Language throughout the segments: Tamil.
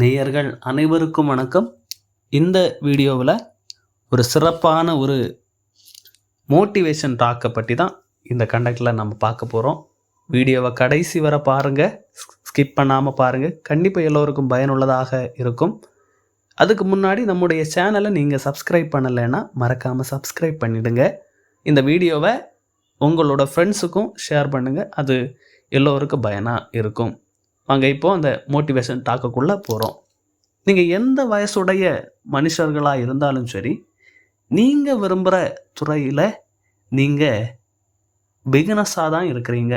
நேயர்கள் அனைவருக்கும் வணக்கம். இந்த வீடியோவில் ஒரு சிறப்பான ஒரு மோட்டிவேஷன் டாக்கை பற்றி தான் இந்த கண்டக்டில் நம்ம பார்க்க போகிறோம் வீடியோவை கடைசி வரை பாருங்கள் ஸ்கிப் பண்ணாமல் பாருங்கள் கண்டிப்பாக எல்லோருக்கும் பயனுள்ளதாக இருக்கும். அதுக்கு முன்னாடி நம்முடைய சேனலை நீங்கள் சப்ஸ்கிரைப் பண்ணலைன்னா மறக்காமல் சப்ஸ்கிரைப் பண்ணிவிடுங்க இந்த வீடியோவை உங்களோட ஃப்ரெண்ட்ஸுக்கும் ஷேர் பண்ணுங்கள் அது எல்லோருக்கும் பயனாக இருக்கும். வாங்க இப்போ அந்த மோட்டிவேஷன் டாக்குக்குள்ளே போகிறோம் நீங்கள் எந்த வயசுடைய மனுஷர்களாக இருந்தாலும் சரி நீங்கள் விரும்புகிற துறையில் நீங்கள் பிகினஸாக தான் இருக்கிறீங்க.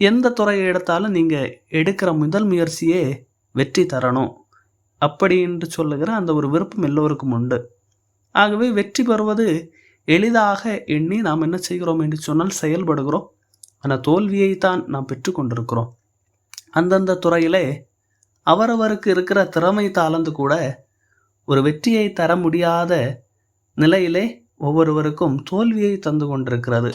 எந்த துறையை எடுத்தாலும் நீங்கள் எடுக்கிற முதல் முயற்சியே வெற்றி தரணும் அப்படி என்று சொல்லுகிற அந்த ஒரு விருப்பம் எல்லோருக்கும் உண்டு. ஆகவே வெற்றி பெறுவது எளிதாக எண்ணி நாம் என்ன செய்கிறோம் என்று சொன்னால் செயல்படுகிறோம். ஆனால் தோல்வியைத்தான் நாம் பெற்றுக்கொண்டிருக்கிறோம். அந்தந்த துறையிலே அவரவருக்கு இருக்கிற திறமை தாளந்து கூட ஒரு வெற்றியை தர முடியாத நிலையிலே ஒவ்வொருவருக்கும் தோல்வியை தந்து கொண்டிருக்கிறது.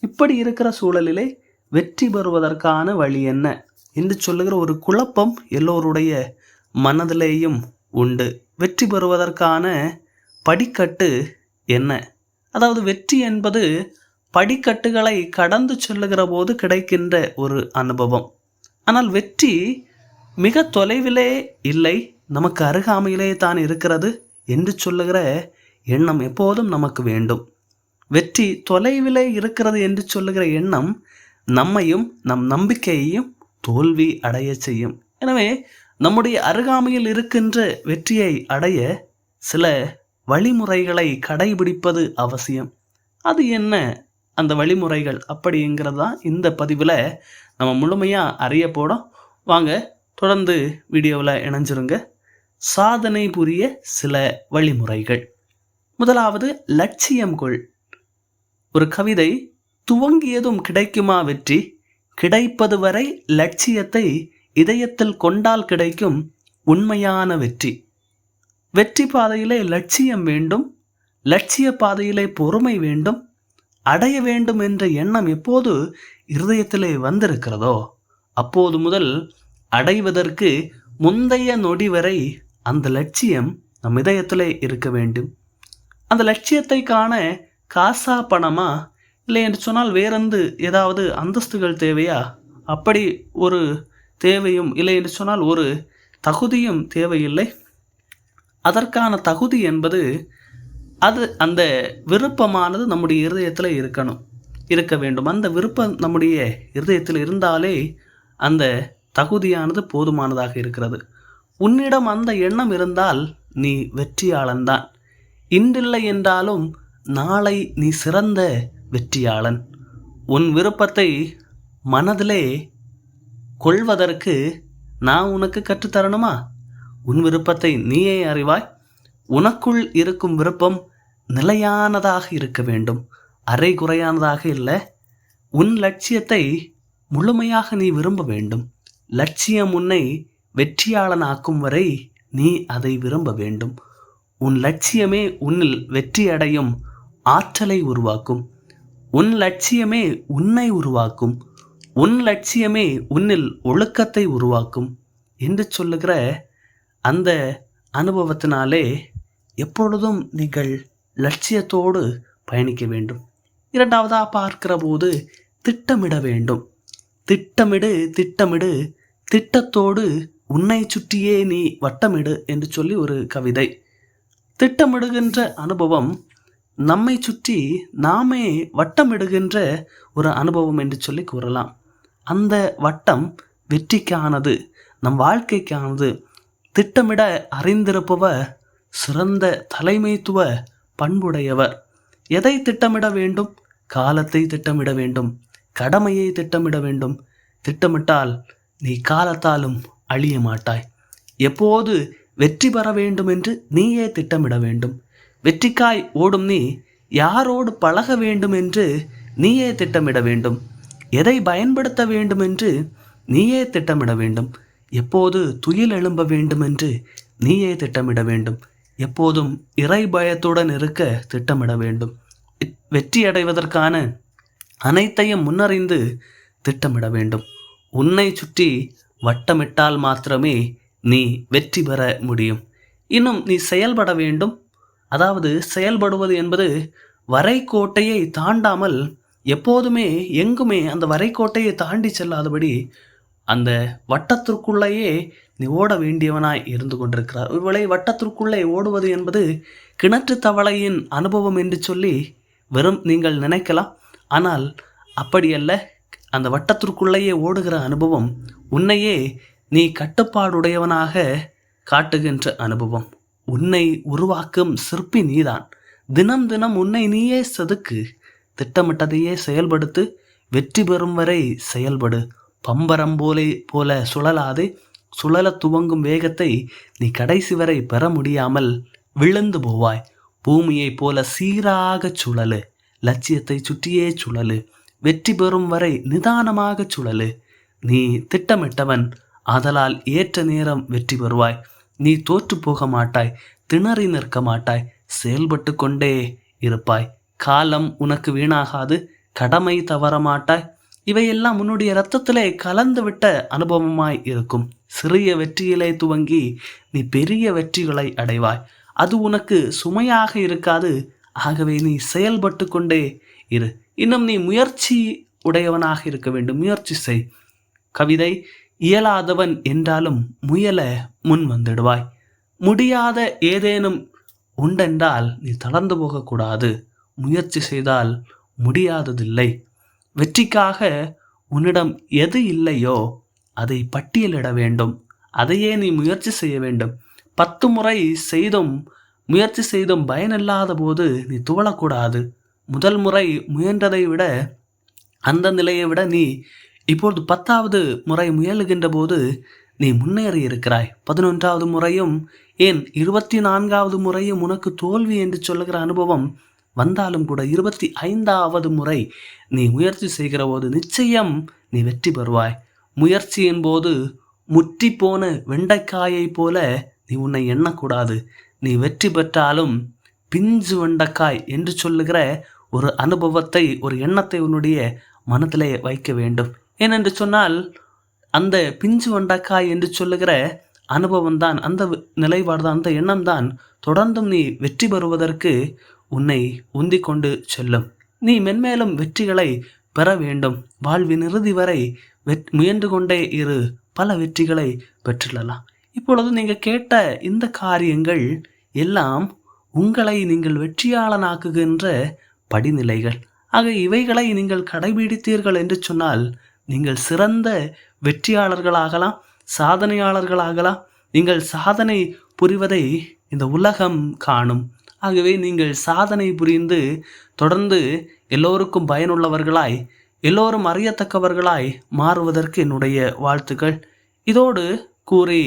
இப்படி இருக்கிற சூழலிலே வெற்றி பெறுவதற்கான வழி என்ன என்று சொல்லுகிற ஒரு குழப்பம் எல்லோருடைய மனதிலேயும் உண்டு. வெற்றி பெறுவதற்கான படிக்கட்டு என்ன? அதாவது வெற்றி என்பது படிக்கட்டுகளை கடந்து செல்லுகிற போது கிடைக்கின்ற ஒரு அனுபவம். ஆனால் வெற்றி மிக தொலைவிலே இல்லை நமக்கு அருகாமையிலே தான் இருக்கிறது என்று சொல்லுகிற எண்ணம் எப்போதும் நமக்கு வேண்டும். வெற்றி தொலைவிலே இருக்கிறது என்று சொல்லுகிற எண்ணம் நம்மையும் நம் நம்பிக்கையையும் தோல்வி அடைய செய்யும். எனவே நம்முடைய அருகாமையில் இருக்கின்ற வெற்றியை அடைய சில வழிமுறைகளை கடைபிடிப்பது அவசியம். அது என்ன? அந்த வழிமுறைகள் அப்படிங்கிறது தான் இந்த பதிவில் நம்ம முழுமையாக அறிய போடும் வாங்க தொடர்ந்து வீடியோவில் இணைஞ்சிருங்க. சாதனை புரிய சில வழிமுறைகள். முதலாவது லட்சியம் கொள். ஒரு கவிதை துவங்கியதும் கிடைக்குமா வெற்றி? கிடைப்பது வரை லட்சியத்தை இதயத்தில் கொண்டால் கிடைக்கும் உண்மையான வெற்றி. வெற்றி பாதையிலே லட்சியம் வேண்டும். லட்சிய பாதையிலே பொறுமை வேண்டும். அடைய வேண்டும் என்ற எண்ணம் எப்போது இருதயத்திலே வந்திருக்கிறதோ அப்போது முதல் அடைவதற்கு முந்தைய நொடி வரை அந்த லட்சியம் நம் இதயத்திலே இருக்க வேண்டும். அந்த லட்சியத்தை காண காசா பணமா இல்லை என்று சொன்னால் வேறெந்து ஏதாவது அந்தஸ்துகள் தேவையா? அப்படி ஒரு தேவையும் இல்லை என்று சொன்னால் ஒரு தகுதியும் தேவையில்லை. அதற்கான தகுதி என்பது அது அந்த விருப்பமானது நம்முடைய இருதயத்தில் இருக்கணும் இருக்க வேண்டும். அந்த விருப்பம் நம்முடைய இருதயத்தில் இருந்தாலே அந்த தகுதியானது போதுமானதாக இருக்கிறது. உன்னிடம் அந்த எண்ணம் இருந்தால் நீ வெற்றியாளன்தான். இன்றில்லை என்றாலும் நாளை நீ சிறந்த வெற்றியாளன். உன் விருப்பத்தை மனதிலே கொள்வதற்கு நான் உனக்கு கற்றுத்தரணுமா? உன் விருப்பத்தை நீயே அறிவாய். உனக்குள் இருக்கும் விருப்பம் நிலையானதாக இருக்க வேண்டும். அரை குறையானதாக இல்லை. உன் லட்சியத்தை முழுமையாக நீ விரும்ப வேண்டும். லட்சியம் உன்னை வெற்றியாளனாக்கும் வரை நீ அதை விரும்ப வேண்டும். உன் லட்சியமே உன்னில் வெற்றி அடையும் ஆற்றலை உருவாக்கும். உன் லட்சியமே உன்னை உருவாக்கும். உன் லட்சியமே உன்னில் ஒழுக்கத்தை உருவாக்கும் என்று சொல்லுகிற அந்த அனுபவத்தினாலே எப்பொழுதும் நீங்கள் லட்சியத்தோடு பயணிக்க வேண்டும். இரண்டாவதாக பார்க்கிற போது திட்டமிட வேண்டும். திட்டமிடு திட்டமிடு திட்டத்தோடு உன்னை சுற்றியே நீ வட்டமிடு என்று சொல்லி ஒரு கவிதை. திட்டமிடுகின்ற அனுபவம் நம்மை சுற்றி நாமே வட்டமிடுகின்ற ஒரு அனுபவம் என்று சொல்லி கூறலாம். அந்த வட்டம் வெற்றிக்கானது நம் வாழ்க்கைக்கானது. திட்டமிட அறிந்திருப்பவர் சிறந்த தலைமைத்துவ பண்புடையவர். எதை திட்டமிட வேண்டும்? காலத்தை திட்டமிட வேண்டும். கடமையை திட்டமிட வேண்டும். திட்டமிட்டால் நீ காலத்தாலும் அழிய மாட்டாய். எப்போது வெற்றி பெற வேண்டும் என்று நீயே திட்டமிட வேண்டும். வெற்றிக்காய் ஓடும் நீ யாரோடு பழக வேண்டும் என்று நீயே திட்டமிட வேண்டும். எதை பயன்படுத்த வேண்டும் என்று நீயே திட்டமிட வேண்டும். எப்போது துயில் எழும்ப வேண்டும் என்று நீயே திட்டமிட வேண்டும். எப்போதும் இறை பயத்துடன் இருக்க திட்டமிட வேண்டும். வெற்றி அடைவதற்கான அனைத்தையும் முன்னறிந்து திட்டமிட வேண்டும். உன்னை சுற்றி வட்டமிட்டால் மாத்திரமே நீ வெற்றி பெற முடியும். இன்னும் நீ செயல்பட வேண்டும். அதாவது செயல்படுவது என்பது வரைக்கோட்டையை தாண்டாமல் எப்போதுமே எங்குமே அந்த வரைக்கோட்டையை தாண்டி செல்லாதபடி அந்த வட்டத்திற்குள்ளேயே நீ ஓட வேண்டியவனாய் இருந்து கொண்டிருக்கிறார். ஒருவேளை வட்டத்திற்குள்ளே ஓடுவது என்பது கிணற்று தவளையின் அனுபவம் என்று சொல்லி வெறும் நீங்கள் நினைக்கலாம். ஆனால் அப்படியல்ல அந்த வட்டத்திற்குள்ளேயே ஓடுகிற அனுபவம் உன்னையே நீ கட்டுப்பாடுடையவனாக காட்டுகின்ற அனுபவம். உன்னை உருவாக்கும் சிற்பி நீதான். தினம் தினம் உன்னை நீயே செதுக்கு திட்டமிட்டதையே செயல்படுத்து வெற்றி பெறும் வரை செயல்படு. பம்பரம் போலே போல சுழலாது சுழல துவங்கும் வேகத்தை நீ கடைசி வரை பெற முடியாமல் விழுந்து போவாய். பூமியைப் போல சீராக சுழலு. லட்சியத்தை சுற்றியே சுழலு. வெற்றி பெறும் வரை நிதானமாக சுழலு. நீ திட்டமிட்டவன் ஆதலால் ஏற்ற நேரம் வெற்றி பெறுவாய். நீ தோற்று போக மாட்டாய் திணறி நிற்க மாட்டாய் செயல்பட்டு கொண்டே இருப்பாய். காலம் உனக்கு வீணாகாது கடமை தவற மாட்டாய். இவையெல்லாம் உன்னுடைய இரத்தத்திலே கலந்து விட்ட அனுபவமாய் இருக்கும். சிறிய வெற்றியிலே துவங்கி நீ பெரிய வெற்றிகளை அடைவாய். அது உனக்கு சுமையாக இருக்காது. ஆகவே நீ செயல்பட்டு கொண்டே இரு. இன்னும் நீ முயற்சி உடையவனாக இருக்க வேண்டும். முயற்சி செய். கவிதை இயலாதவன் என்றாலும் முயல முன் வந்துடுவாய். முடியாத ஏதேனும் உண்டென்றால் நீ தளர்ந்து போகக்கூடாது. முயற்சி செய்தால் முடியாததில்லை. வெற்றிக்காக உன்னிடம் எது இல்லையோ அதை பட்டியலிட வேண்டும். அதையே நீ முயற்சி செய்ய வேண்டும். பத்து முறை செய்தும் முயற்சி செய்தும் பயனில்லாத போது நீ துவளக்கூடாது. முதல் முறை முயன்றதை விட அந்த நிலையை விட நீ இப்பொழுது பத்தாவது முறை முயலுகின்ற போது நீ முன்னேறி இருக்கிறாய். பதினொன்றாவது முறையும் ஏன் இருபத்தி நான்காவது முறையும் உனக்கு தோல்வி என்று சொல்லுகிற அனுபவம் வந்தாலும் கூட இருபத்தி ஐந்தாவது முறை நீ முயற்சி செய்கிற போது நிச்சயம் நீ வெற்றி பெறுவாய். முயற்சியின் போது முற்றி போன வெண்டைக்காயைப் போல நீ உன்னை எண்ணக்கூடாது. நீ வெற்றி பெற்றாலும் பிஞ்சு வெண்டைக்காய் என்று சொல்லுகிற ஒரு அனுபவத்தை ஒரு எண்ணத்தை உன்னுடைய மனத்திலே வைக்க வேண்டும். ஏனென்று சொன்னால் அந்த பிஞ்சு வெண்டைக்காய் என்று சொல்லுகிற அனுபவம் தான் அந்த நிலைப்பாடு தான் அந்த எண்ணம் தான் தொடர்ந்தும் நீ வெற்றி பெறுவதற்கு உன்னை உந்தி கொண்டு செல்லும். நீ மென்மேலும் வெற்றிகளை பெற வேண்டும். வாழ்வின் இறுதி வரை முயன்று கொண்டே இரு. பல வெற்றிகளை பெற்றுள்ளலாம். இப்பொழுது நீங்கள் கேட்ட இந்த காரியங்கள் எல்லாம் உங்களை நீங்கள் வெற்றியாளனாக்குகின்ற படிநிலைகள். ஆக இவைகளை நீங்கள் கடைபிடித்தீர்கள் என்று சொன்னால் நீங்கள் சிறந்த வெற்றியாளர்களாகலாம் சாதனையாளர்களாகலாம். நீங்கள் சாதனை புரிவதை இந்த உலகம் காணும். ஆகவே நீங்கள் சாதனை புரிந்து தொடர்ந்து எல்லோருக்கும் பயனுள்ளவர்களாய் எல்லோரும் அறியத்தக்கவர்களாய் மாறுவதற்கு என்னுடைய வாழ்த்துக்கள். இதோடு கூறி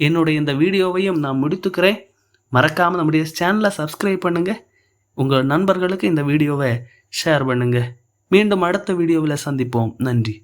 என்னுடைய இந்த வீடியோவையும் நான் முடித்துக்கிறேன். மறக்காமல் நம்முடைய சேனலை சப்ஸ்கிரைப் பண்ணுங்கள் உங்கள் நண்பர்களுக்கு இந்த வீடியோவை ஷேர் பண்ணுங்கள் மீண்டும் அடுத்த வீடியோவில் சந்திப்போம். நன்றி.